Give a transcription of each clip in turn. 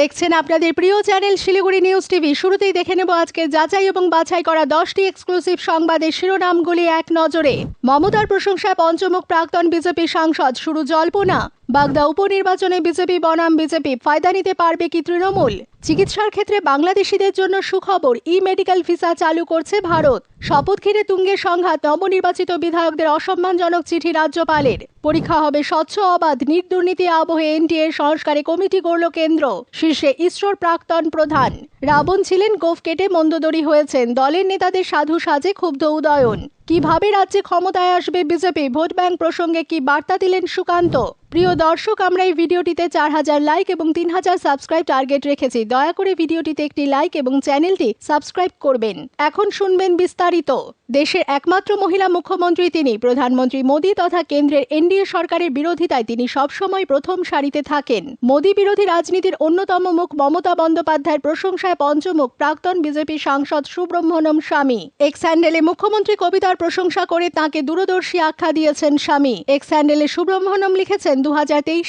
দেখছেন আপনাদের প্রিয় চ্যানেল শিলিগুড়ি নিউজ টিভি। শুরুতেই দেখে নেব আজকে যাচাই এবং বাছাই করা দশটি এক্সক্লুসিভ সংবাদের শিরোনামগুলি এক নজরে। মমতার প্রশংসায় পঞ্চমুখ প্রাক্তন বিজেপি সাংসদ শুরু জল্পনা বাগদা উপনির্বাচনে বিজেপি বনাম বিজেপি ফায়দা নিতে পারবে কি তৃণমূল? চিকিৎসার ক্ষেত্রে বাংলাদেশিদের জন্য সুখবর ই মেডিকেল ভিসা চালু করছে ভারত। শপথ ঘিরে তুঙ্গের সংঘাত, নবনির্বাচিত বিধায়কদের অসম্মানজনক চিঠি রাজ্যপালের। পরীক্ষা হবে স্বচ্ছ, অবাধ নির্দুর্নীতি আবহে এনটিএ সংস্কারে কমিটি গড়ল কেন্দ্র। শীর্ষে ইসরোর প্রাক্তন প্রধান। রাবণ ছিলেন গোফ কেটে মন্দদরি হয়েছেন। দলের নেতাদের সাধু সাজে ক্ষুব্ধ উদয়ন। কীভাবে রাজ্যে ক্ষমতায় আসবে বিজেপি? ভোট ব্যাংক প্রসঙ্গে কি বার্তা দিলেন সুকান্ত? প্রিয় দর্শক, আমরা এই ভিডিওটিতে চার হাজার লাইক এবং তিন হাজার সাবস্ক্রাইব টার্গেট রেখেছি। দয়া করে ভিডিওটিতে একটি লাইক এবং চ্যানেলটি সাবস্ক্রাইব করবেন। এখন শুনবেন বিস্তারিত। দেশের একমাত্র মহিলা মুখ্যমন্ত্রী তিনি। প্রধানমন্ত্রী মোদী তথা কেন্দ্রের এনডিএ সরকারের বিরোধিতায় তিনি সবসময় প্রথম সারিতে থাকেন। মোদী বিরোধী রাজনীতির অন্যতম মুখ মমতা বন্দ্যোপাধ্যায়ের প্রশংসায় পঞ্চমুখ প্রাক্তন বিজেপি সাংসদ সুব্রহ্মণ্যম স্বামী। এক্স হ্যান্ডেলে মুখ্যমন্ত্রী কবিতার প্রশংসা করে তাকে দূরদর্শী আখ্যা দিয়েছেন স্বামী। এক্স হ্যান্ডেলে সুব্রহ্মণ্যম লিখেছেন দু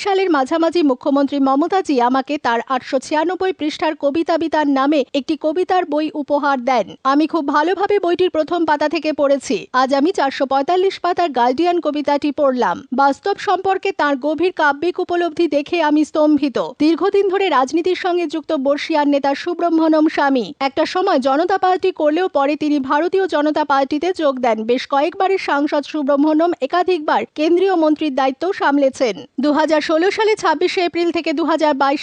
সালের মাঝামাঝি মুখ্যমন্ত্রী মমতাজি আমাকে তার আটশো ছিয়ানব্বই পৃষ্ঠার কবিতা বিতার নামে একটি কবিতার বই উপহার দেন। আমি খুব ভালোভাবে বইটির প্রথম পাতা থেকে পড়েছি। আজ আমি চারশো পঁয়তাল্লিশ পাতার গার্ডিয়ান কবিতাটি পড়লাম। বাস্তব সম্পর্কে তার গভীর কাব্যিক উপলব্ধি দেখে আমি স্তম্ভিত। দীর্ঘদিন ধরে রাজনীতির সঙ্গে যুক্ত বর্ষিয়ার নেতা সুব্রহ্মণ্যম স্বামী। একটা সময় জনতা পার্টি করলেও পরে তিনি ভারতীয় জনতা পার্টিতে যোগ দেন। বেশ কয়েকবারের সাংসদ সুব্রহ্মণ্যম একাধিকবার কেন্দ্রীয় মন্ত্রীর দায়িত্ব সামলেছেন। দু সালে ছাব্বিশে এপ্রিল থেকে দু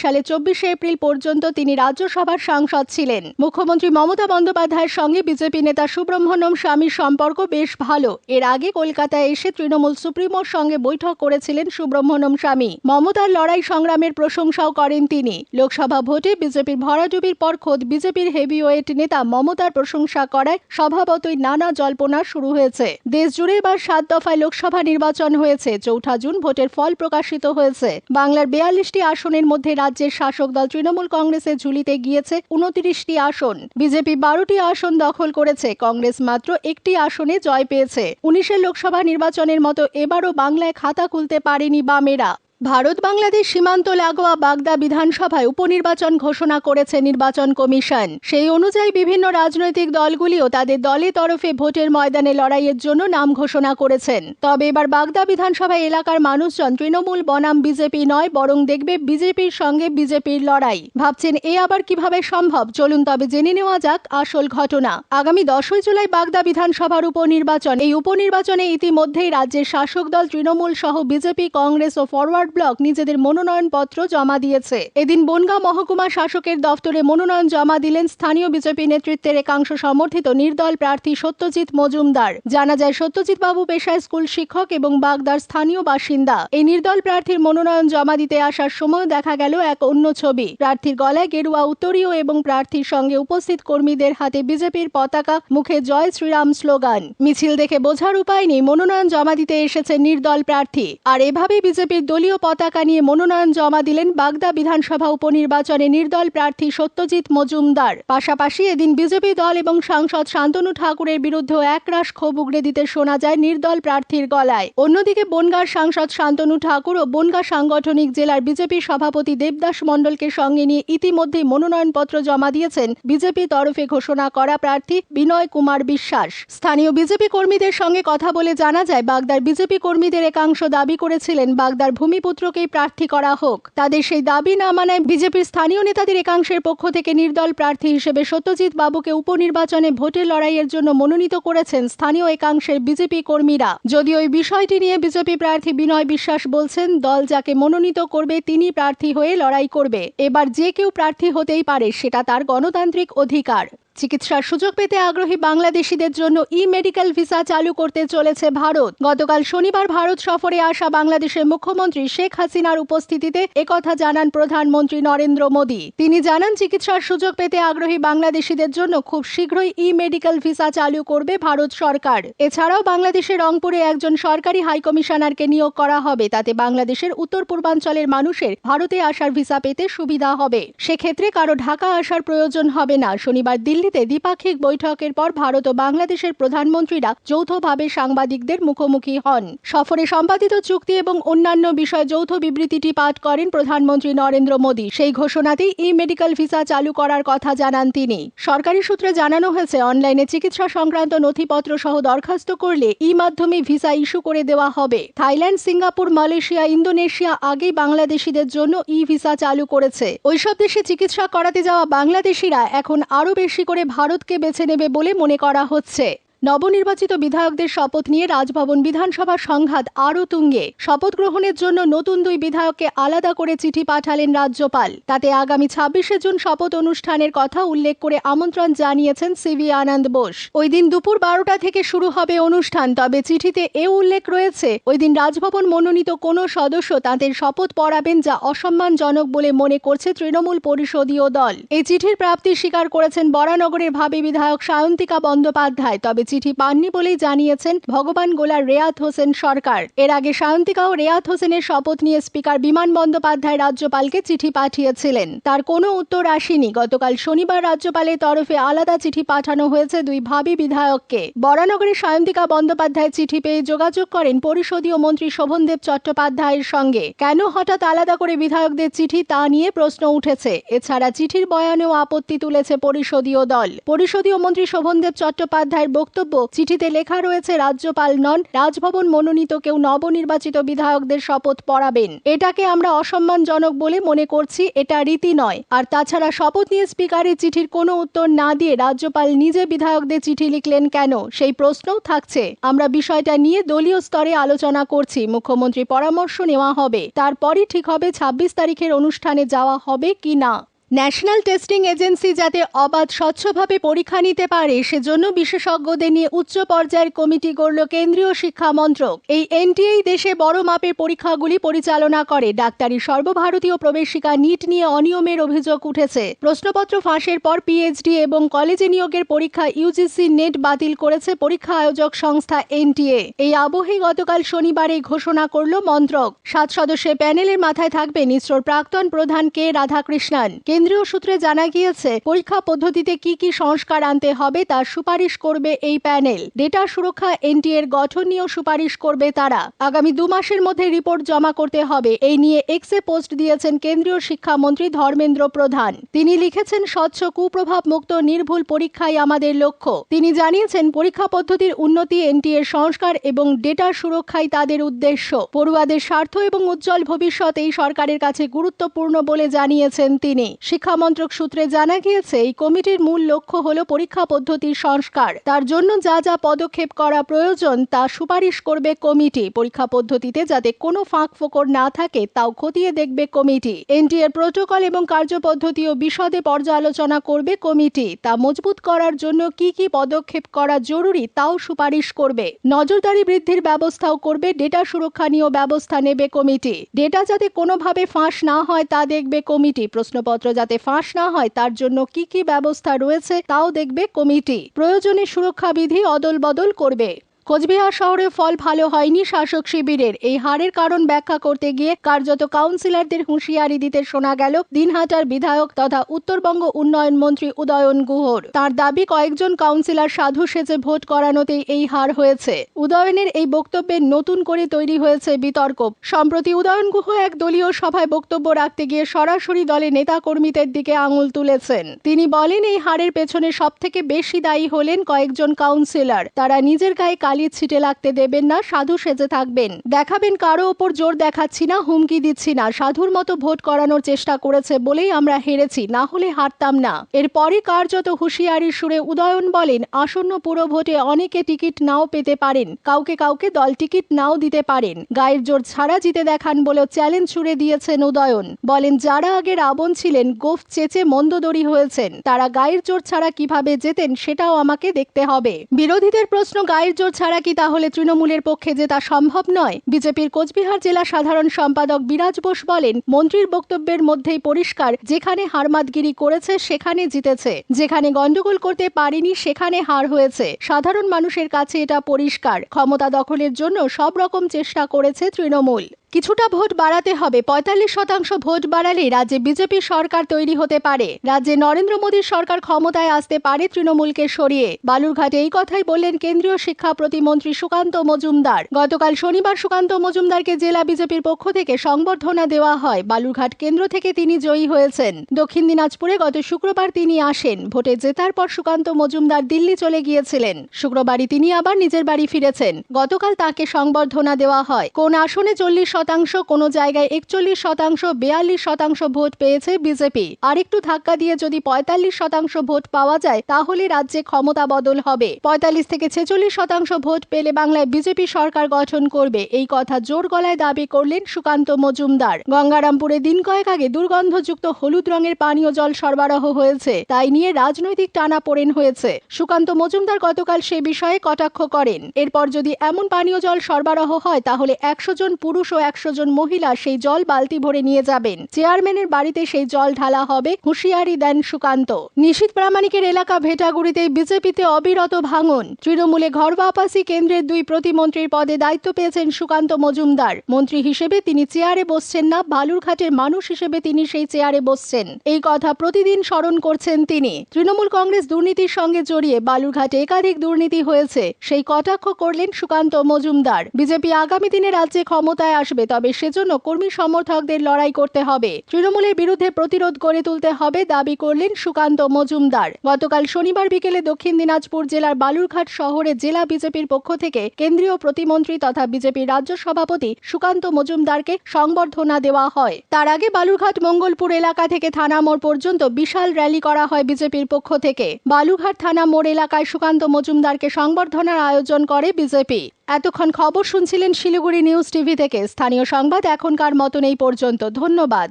সালে চব্বিশে এপ্রিল পর্যন্ত তিনি রাজ্যসভার সাংসদ ছিলেন। মুখ্যমন্ত্রী মমতা বন্দ্যোপাধ্যায়ের সঙ্গে বিজেপি নেতা সুব্রহ্মণ্যম স্বামীর সম্পর্ক বেশ ভালো। এর আগে কলকাতায় এসে তৃণমূল সুপ্রিমোর সঙ্গে বৈঠক করেছিলেন সুব্রহ্মণ্যম স্বামী। মমতার লড়াই সংগ্রামের প্রশংসাও করেন তিনি। লোকসভা ভোটে বিজেপির ভরাডুবির পর খোদ বিজেপির হেভিওয়েট নেতা মমতার প্রশংসা করায় স্বভাবতই নানা জল্পনা শুরু হয়েছে। দেশ জুড়ে এবার সাত দফায় লোকসভা নির্বাচন হয়েছে। চৌঠা জুন ভোটের ফল প্রকাশিত হয়েছে। বাংলার বেয়াল্লিশটি আসনের মধ্যে রাজ্যের শাসক দল তৃণমূল কংগ্রেসের ঝুলিতে গিয়েছে উনত্রিশটি আসন। বিজেপি বারোটি আসন দখল করেছে। কংগ্রেস মাত্র একটি আসনে জয় পেয়েছে। উনিশের লোকসভা নির্বাচনের মতো এবারও বাংলায় খাতা খুলতে পারেনি বামেরা। ভারত বাংলাদেশ সীমান্ত লাগোয়া বাগদা বিধানসভায় উপনির্বাচন ঘোষণা করেছে নির্বাচন কমিশন। সেই অনুযায়ী বিভিন্ন রাজনৈতিক দলগুলিও তাদের দলের তরফে ভোটের ময়দানে লড়াইয়ের জন্য নাম ঘোষণা করেছেন। তবে এবার বাগদা বিধানসভা এলাকার মানুষজন তৃণমূল বনাম বিজেপি নয়, বরং দেখবে বিজেপির সঙ্গে বিজেপির লড়াই। ভাবছেন এ আবার কীভাবে সম্ভব? চলুন তবে জেনে নেওয়া যাক আসল ঘটনা। আগামী দশই জুলাই বাগদা বিধানসভার উপনির্বাচন। এই উপনির্বাচনে ইতিমধ্যেই রাজ্যের শাসক দল তৃণমূল সহ বিজেপি, কংগ্রেস ও ফরওয়ার্ড ব্লক নিজেদের মনোনয়নপত্র জমা দিয়েছে। এদিন বনগাঁ মহকুমা শাসকের দফতরে মনোনয়ন জমা দিলেন স্থানীয় বিজেপি নেতৃত্বের একাংশ সমর্থিত নির্দল প্রার্থী সত্যজিৎ মজুমদার। জানা যায় সত্যজিৎ বাবু পেশায় স্কুল শিক্ষক এবং বাগদার স্থানীয় বাসিন্দা। এই নির্দল প্রার্থীর মনোনয়ন জমা দিতে আসার সময় দেখা গেল এক অন্য ছবি। প্রার্থীর গলায় গেরুয়া উত্তরীয় এবং প্রার্থীর সঙ্গে উপস্থিত কর্মীদের হাতে বিজেপির পতাকা, মুখে জয় শ্রীরাম স্লোগান। মিছিল দেখে বোঝার উপায় নেই, মনোনয়ন জমা দিতে এসেছে নির্দল প্রার্থী। আর এভাবে বিজেপির দলীয় পতাকা নিয়ে মনোনয়ন জমা দিলেন বাগদা বিধানসভা উপনির্বাচনে নির্দল প্রার্থী সত্যজিৎ মজুমদার। পাশাপাশি এদিন বিজেপি দল এবং সাংসদ শান্তনু ঠাকুরের বিরুদ্ধেও একরাশ ক্ষোভ উগড়ে দিতে শোনা যায় নির্দল প্রার্থীর গলায়। অন্যদিকে বনগাঁর সাংসদ শান্তনু ঠাকুর ও বনগাঁ সাংগঠনিক জেলার বিজেপি সভাপতি দেবদাস মণ্ডলকে সঙ্গে নিয়ে ইতিমধ্যেই মনোনয়নপত্র জমা দিয়েছেন বিজেপি তরফে ঘোষণা করা প্রার্থী বিনয় কুমার বিশ্বাস। স্থানীয় বিজেপি কর্মীদের সঙ্গে কথা বলে জানা যায়, বাগদার বিজেপি কর্মীদের একাংশ দাবি করেছিলেন বাগদার ভূমিপুত্রকেই প্রার্থী করা হোক। তাদের সেই দাবি না মানায় বিজেপির স্থানীয় নেতাদের একাংশের পক্ষ থেকে নির্দল প্রার্থী হিসেবে সত্যজিৎ বাবুকে উপনির্বাচনে ভোটের লড়াইয়ের জন্য মনোনীত করেছেন স্থানীয় একাংশের বিজেপি কর্মীরা। যদিও ওই বিষয়টি নিয়ে বিজেপি প্রার্থী বিনয় বিশ্বাস বলছেন, দল যাকে মনোনীত করবে তিনি প্রার্থী হয়ে লড়াই করবে। এবার যে কেউ প্রার্থী হতেই পারে, সেটা তার গণতান্ত্রিক অধিকার। চিকিৎসার সুযোগ পেতে আগ্রহী বাংলাদেশিদের জন্য ই মেডিকেল ভিসা চালু করতে চলেছে ভারত। গতকাল শনিবার ভারত সফরে আসা বাংলাদেশের মুখ্যমন্ত্রী শেখ হাসিনার উপস্থিতিতে একথা জানান প্রধানমন্ত্রী নরেন্দ্র মোদী। তিনি জানান, চিকিৎসার সুযোগ পেতে আগ্রহী বাংলাদেশিদের জন্য খুব শীঘ্রই ই মেডিকেল ভিসা চালু করবে ভারত সরকার। এছাড়াও বাংলাদেশের রংপুরে একজন সরকারি হাইকমিশনারকে নিয়োগ করা হবে। তাতে বাংলাদেশের উত্তর পূর্বাঞ্চলের মানুষের ভারতে আসার ভিসা পেতে সুবিধা হবে। সেক্ষেত্রে কারও ঢাকা আসার প্রয়োজন হবে না। শনিবার দিল্লি নয়াদিল্লিতে দ্বিপাক্ষিক বৈঠকের পর ভারত ও বাংলাদেশের প্রধানমন্ত্রীরা যৌথভাবে সাংবাদিকদের মুখোমুখি হন। সফরে সম্পাদিত চুক্তি এবং অন্যান্য বিষয় যৌথ বিবৃতিটি পাঠ করেন প্রধানমন্ত্রী নরেন্দ্র মোদী। সেই ঘোষণাতেই ই মেডিকেল ভিসা চালু করার কথা জানান তিনি। সরকারি সূত্রে জানানো হয়েছে, অনলাইনে চিকিৎসা সংক্রান্ত নথিপত্র সহ দরখাস্ত করলে ই মাধ্যমে ভিসা ইস্যু করে দেওয়া হবে। থাইল্যান্ড, সিঙ্গাপুর, মালয়েশিয়া, ইন্দোনেশিয়া আগেই বাংলাদেশিদের জন্য ই ভিসা চালু করেছে। ওইসব দেশে চিকিৎসা করাতে যাওয়া বাংলাদেশিরা এখন আরও বেশি করে ভারতকে বেছে নেবে বলে মনে করা হচ্ছে। নবনির্বাচিত বিধায়কদের শপথ নিয়ে রাজভবন বিধানসভা সংঘাত আরও তুঙ্গে। শপথ গ্রহণের জন্য নতুন দুই বিধায়ককে আলাদা করে চিঠি পাঠালেন রাজ্যপাল। তাতে আগামী ছাব্বিশে জুন শপথ অনুষ্ঠানের কথা উল্লেখ করে আমন্ত্রণ জানিয়েছেন সিভি আনন্দ বোস। ওই দিন দুপুর বারোটা থেকে শুরু হবে অনুষ্ঠান, তবে চিঠিতে এ উল্লেখ রয়েছে, ওই দিন রাজভবন মনোনীত কোনো সদস্য তাদের শপথ পড়াবেন যা অসম্মানজনক বলে মনে করছে তৃণমূল পরিষদীয় দল। এই চিঠির প্রাপ্তি স্বীকার করেছেন বরানগরের ভাবী বিধায়ক সায়ন্তিকা বন্দ্যোপাধ্যায়, তবে চিঠি পাননি বলেই জানিয়েছেন ভগবান গোলার রেয়াত হোসেন সরকার। এর আগে সায়ন্তিকা ও রেয়াত হোসেনের শপথ নিয়ে স্পিকার বিমান বন্দ্যোপাধ্যায় রাজ্যপালকে চিঠি পাঠিয়েছিলেন। তার কোনো উত্তর আসেনি। গতকাল শনিবার রাজ্যপালের তরফে আলাদা চিঠি পাঠানো হয়েছে দুই ভাবি বিধায়ককে। বরানগরের সায়ন্তিকা বন্দ্যোপাধ্যায় চিঠি পেয়ে যোগাযোগ করেন পরিষদীয় মন্ত্রী শোভনদেব চট্টোপাধ্যায়ের সঙ্গে। কেন হঠাৎ আলাদা করে বিধায়কদের চিঠি তা নিয়ে প্রশ্ন উঠেছে। এছাড়া চিঠির বয়ানেও আপত্তি তুলেছে পরিষদীয় দল। পরিষদীয় মন্ত্রী শোভনদেব চট্টোপাধ্যায়ের বক্তব্য চিঠিতে লেখা রয়েছে, রাজ্যপাল নন, রাজভবন মনোনীত কেউ নবনির্বাচিত বিধায়কদের শপথ পড়াবেন। এটাকে আমরা অসম্মানজনক বলে মনে করছি, এটা রীতি নয়। আর তাছাড়া শপথ নিয়ে স্পিকারের চিঠির কোনো উত্তর না দিয়ে রাজ্যপাল নিজে বিধায়কদের চিঠি লিখলেন কেন? সেই প্রশ্নও থাকছে। আমরা বিষয়টা নিয়ে দলীয় স্তরে আলোচনা করছি। মুখ্যমন্ত্রী পরামর্শ নেওয়া হবে। তারপরই ঠিক হবে ছাব্বিশ তারিখের অনুষ্ঠানে যাওয়া হবে কি না। ন্যাশনাল টেস্টিং এজেন্সি যাতে অবাধ স্বচ্ছভাবে পরীক্ষা নিতে পারে, সেজন্য বিশেষজ্ঞদের নিয়ে উচ্চ পর্যায়ের কমিটি গড়ল কেন্দ্রীয় শিক্ষা মন্ত্রক। এই এনটিএই দেশে বড় মাপের পরীক্ষাগুলি পরিচালনা করে। ডাক্তারি সর্বভারতীয় প্রবেশিকা নিট নিয়ে অনিয়মের অভিযোগ উঠেছে। প্রশ্নপত্র ফাঁসের পর পিএইচডি এবং কলেজে নিয়োগের পরীক্ষা ইউজিসি নেট বাতিল করেছে পরীক্ষা আয়োজক সংস্থা এনটিএ। এই আবহে গতকাল শনিবার এই ঘোষণা করল মন্ত্রক। সাত সদস্যের প্যানেলের মাথায় থাকবেন ইসরোর প্রাক্তন প্রধান কে রাধাকৃষ্ণন। কেন্দ্রীয় সূত্রে জানা গিয়েছে, পরীক্ষা পদ্ধতিতে কি কি সংস্কার আনতে হবে তার সুপারিশ করবে এই প্যানেল। ডেটা সুরক্ষা এনটি এর গঠন নিয়েও সুপারিশ করবে তারা। আগামী দু মাসের মধ্যে রিপোর্ট জমা করতে হবে। এই নিয়ে এক্সে পোস্ট দিয়েছেন কেন্দ্রীয় শিক্ষামন্ত্রী ধর্মেন্দ্র প্রধান। তিনি লিখেছেন, স্বচ্ছ কুপ্রভাব মুক্ত নির্ভুল পরীক্ষাই আমাদের লক্ষ্য। তিনি জানিয়েছেন, পরীক্ষা পদ্ধতির উন্নতি এনটি এর সংস্কার এবং ডেটা সুরক্ষাই তাদের উদ্দেশ্য। পড়ুয়াদের স্বার্থ এবং উজ্জ্বল ভবিষ্যৎ এই সরকারের কাছে গুরুত্বপূর্ণ বলে জানিয়েছেন তিনি। শিক্ষা মন্ত্রক সূত্রে জানা গিয়েছে, এই কমিটির মূল লক্ষ্য হল পরীক্ষা পদ্ধতির সংস্কার। তার জন্য যা যা পদক্ষেপ করা প্রয়োজন তা সুপারিশ করবে কমিটি। পরীক্ষা পদ্ধতিতে যাতে কোনো ফাঁক ফোকর না থাকে, তাও খতিয়ে দেখবে কমিটি। এনটিএর প্রোটোকল এবং কার্যপদ্ধতিও বিশদে পর্যালোচনা করবে কমিটি। তা মজবুত করার জন্য কি কি পদক্ষেপ করা জরুরি, তাও সুপারিশ করবে। নজরদারি বৃদ্ধির ব্যবস্থাও করবে, ডেটা সুরক্ষা নিয়েও ব্যবস্থা নেবে কমিটি। ডেটা যাতে কোনোভাবে ফাঁস না হয়, তা দেখবে কমিটি। প্রশ্নপত্র যাতে ফাঁস না হয়, তার জন্য কি কি ব্যবস্থা রয়েছে তাও দেখবে কমিটি। প্রয়োজনে সুরক্ষা বিধি অদল বদল করবে। কোচবিহার শহরে ফল ভালো হয়নি শাসক শিবিরের। এই হারের কারণ ব্যাখ্যা করতে গিয়ে কার্যত কাউন্সিলরদের হুঁশিয়ারি দিতে শোনা গেল দিনহাটার বিধায়ক তথা উত্তরবঙ্গ উন্নয়ন মন্ত্রী উদয়ন গুহর। তার দাবি, কয়েকজন কাউন্সিলর সাধু সেজে ভোট করানোতেই এই হার হয়েছে। উদয়নের এই বক্তব্যে নতুন করে তৈরি হয়েছে বিতর্ক। সম্প্রতি উদয়ন গুহ এক দলীয় সভায় বক্তব্য রাখতে গিয়ে সরাসরি দলে নেতা কর্মীদের দিকে আঙুল তুলেছেন। তিনি বলেন, এই হারের পেছনে সব থেকে বেশি দায়ী হলেন কয়েকজন কাউন্সিলর। তারা নিজের গায়ে কালি ছিটে লাগতে দেবেন না, সাধু সেজে থাকবেন। দেখাবেন কারও ওপর জোর দেখাচ্ছি না, হুমকি দিচ্ছি না। সাধুর মতো ভোট করানোর চেষ্টা করেছে বলেই আমরা হেরেছি, না হলে হারতাম না। এরপরই কার্যত হুঁশিয়ারির সুরে উদয়ন বলেন, আসন্ন পুরো ভোটে অনেকে টিকিট নাও পেতে পারেন, কাউকে কাউকে দল টিকিট নাও দিতে পারেন। গায়ের জোর ছাড়া জিতে দেখান বলেও চ্যালেঞ্জ ছুড়ে দিয়েছেন উদয়ন। বলেন, যারা আগে রাবণ ছিলেন, গোফ চেচে মন্দদরি হয়েছেন, তারা গায়ের জোর ছাড়া কীভাবে যেতেন সেটাও আমাকে দেখতে হবে। বিরোধীদের প্রশ্ন, গায়ের জোর ছাড়া কি তাহলে তৃণমূলের পক্ষে জেতা সম্ভব নয়? বিজেপির কোচবিহার জেলা সাধারণ সম্পাদক বিরাজ বোস বলেন, মন্ত্রীর বক্তব্যের মধ্যেই পরিষ্কার, যেখানে হারমাদগিরি করেছে, সেখানে জিতেছে। যেখানে গণ্ডগোল করতে পারেনি, সেখানে হার হয়েছে। সাধারণ মানুষের কাছে এটা পরিষ্কার। ক্ষমতা দখলের জন্য সব রকম চেষ্টা করেছে তৃণমূল। কিছুটা ভোট বাড়াতে হবে। পঁয়তাল্লিশ শতাংশ ভোট বাড়ালে রাজ্যে বিজেপি সরকার তৈরি হতে পারে। রাজ্যে নরেন্দ্র মোদীর সরকার ক্ষমতায় আসতে পারে তৃণমূলকে সরিয়ে। বালুরঘাটে এই কথাই বললেন কেন্দ্রীয় শিক্ষা প্রতিমন্ত্রী সুকান্ত মজুমদার। গতকাল শনিবার সুকান্ত মজুমদারকে জেলা বিজেপির পক্ষ থেকে সংবর্ধনা দেওয়া হয়। বালুরঘাট কেন্দ্র থেকে তিনি জয়ী হয়েছেন। দক্ষিণ দিনাজপুরে গত শুক্রবার তিনি আসেন। ভোটে জেতার পর সুকান্ত মজুমদার দিল্লি চলে গিয়েছিলেন। শুক্রবারই তিনি আবার নিজের বাড়ি ফিরেছেন। গতকাল তাকে সংবর্ধনা দেওয়া হয়। কোন আসনে চল্লিশ শতাংশ, কোন জায়গায় একচল্লিশ শতাংশ, বেয়াল্লিশ শতাংশ ভোট পেয়েছে বিজেপি। আরেকটু ধাক্কা দিয়ে যদি পঁয়তাল্লিশ শতাংশ ভোট পাওয়া যায়, তাহলে রাজ্যে ক্ষমতা বদল হবে। পঁয়তাল্লিশ থেকে ছেচল্লিশ শতাংশ ভোট পেলে বাংলায় বিজেপি সরকার গঠন করবে। এই কথা জোর গলায় দাবি করলেন সুকান্ত মজুমদার। গঙ্গারামপুরে দিন কয়েক আগে দুর্গন্ধযুক্ত হলুদ রঙের পানীয় জল সরবরাহ হয়েছে। তাই নিয়ে রাজনৈতিক টানা পড়েন হয়েছে। সুকান্ত মজুমদার গতকাল সে বিষয়ে কটাক্ষ করেন। এরপর যদি এমন পানীয় জল সরবরাহ হয়, তাহলে একশো জন পুরুষ ও একশো জন মহিলা সেই জল বালতি ভরে নিয়ে যাবেন। চেয়ারম্যানের বাড়িতে সেই জল ঢালা হবে, হুঁশিয়ারি দেন সুকান্ত। নিশীত প্রামাণিকের এলাকা ভেটাগুড়িতে বিজেপিতে অবিরত ভাঙন। তৃণমূলে ঘর বাপাসি কেন্দ্রের দুই প্রতিমন্ত্রীর পদে দায়িত্ব পেয়েছেন সুকান্ত মজুমদার। মন্ত্রী হিসেবে তিনি চেয়ারে বসছেন না, বালুরঘাটের মানুষ হিসেবে তিনি সেই চেয়ারে বসছেন। এই কথা প্রতিদিন স্মরণ করছেন তিনি। তৃণমূল কংগ্রেস দুর্নীতির সঙ্গে জড়িয়ে বালুরঘাটে একাধিক দুর্নীতি হয়েছে, সেই কটাক্ষ করলেন সুকান্ত মজুমদার। বিজেপি আগামী দিনে রাজ্যে ক্ষমতায় আসবে। তবে সেজন্য কর্মী সমর্থকদের লড়াই করতে হবে। তৃণমূলের বিরুদ্ধে প্রতিরোধ গড়ে তুলতে হবে দাবি করলেন সুকান্ত মজুমদার। গতকাল শনিবার বিকেলে দক্ষিণ দিনাজপুর জেলার বালুরঘাট শহরে জেলা বিজেপির পক্ষ থেকে কেন্দ্রীয় প্রতিমন্ত্রী তথা বিজেপির রাজ্য সভাপতি সুকান্ত মজুমদারকে সংবর্ধনা দেওয়া হয়। তার আগে বালুরঘাট মঙ্গলপুর এলাকা থেকে থানা মোড় পর্যন্ত বিশাল র্যালি করা হয় বিজেপির পক্ষ থেকে। বালুরঘাট থানা মোড় এলাকায় সুকান্ত মজুমদারকে সংবর্ধনার আয়োজন করে বিজেপি। এতক্ষণ খবর শুনছিলেন শিলিগুড়ি নিউজ টিভি থেকে। স্থানীয় সংবাদ এখনকার মতন এই পর্যন্ত। ধন্যবাদ।